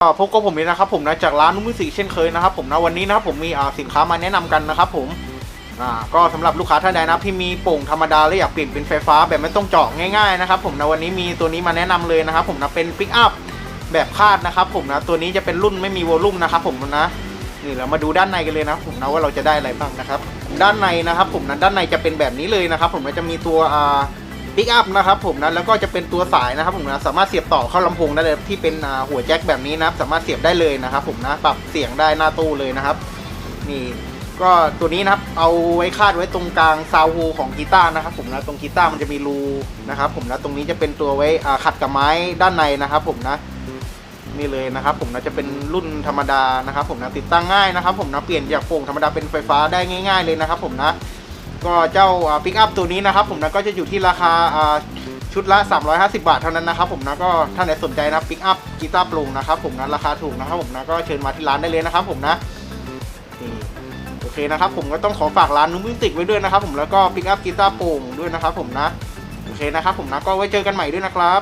ก็พบกับผมเลยนะครับผมนะจากร้านนุ่มมือสีเช่นเคยนะครับผมนะวันนี้นะครับผมมีอ่าสินค้ามาแนะนำกันนะครับผมอ่าก็สำหรับลูกค้าท่านใดนะที่มีโป่งธรรมดาและอยากเปลี่ยนเป็นไฟฟ้าแบบไม่ต้องเจาะง่ายๆนะครับผมนะวันนี้มีตัวนี้มาแนะนำเลยนะครับผมนะเป็นปิกอัพแบบคาดนะครับผมนะตัวนี้จะเป็นรุ่นไม่มีวอลลุ่มนะครับผมนะนี่เรามาดูด้านในกันเลยนะครับผมนะว่าเราจะได้อะไรบ้างนะครับ ด้านในนะครับผมนะด้านในจะเป็นแบบนี้เลยนะครับผมจะมีตัวอ่า ปิกอัพนะครับผมนะแล้วก็จะเป็นตัวสายนะครับผมนะสามารถเสียบต่อเข้าลำโพงได้เลยที่เป็นหัวแจ็คแบบนี้นะครับสามารถเสียบได้เลยนะครับผมนะปรับเสียงได้หน้าตู้เลยนะครับนี่ก็ตัวนี้นะครับเอาไว้คาดไว้ตรงกลางซาวฮูของกีตาร์นะครับผมนะตรงกีตาร์มันจะมีรูนะครับผมนะตรงนี้จะเป็นตัวไว้ขัดกับไม้ด้านในนะครับผมนะนี่เลยนะครับผมนะจะเป็นรุ่นธรรมดานะครับผมนะติดตั้งง่ายนะครับผมนะเปลี่ยนจากโป่งธรรมดาเป็นไฟฟ้าได้ง่าย ๆเลยนะครับผมนะ ก็เจ้าปิกอัพตัวนี้นะครับผมนะก็จะอยู่ที่ราคาชุดละ 350 บาทเท่านั้นนะครับผมนะก็ท่านไหนสนใจนะปิกอัพกีตาร์ปรุงนะครับผมนะราคาถูกนะครับผมนะก็เชิญมาที่ร้านได้เลยนะครับผมนะโอเคนะครับผมก็ต้องขอฝากร้านนุ่มมิวสิกไว้ด้วยนะครับผมแล้วก็ปิกอัพกีตาร์ปร่งด้วยนะครับผมนะโอเคนะครับผมนะก็ไว้เจอกันใหม่ด้วยนะครับ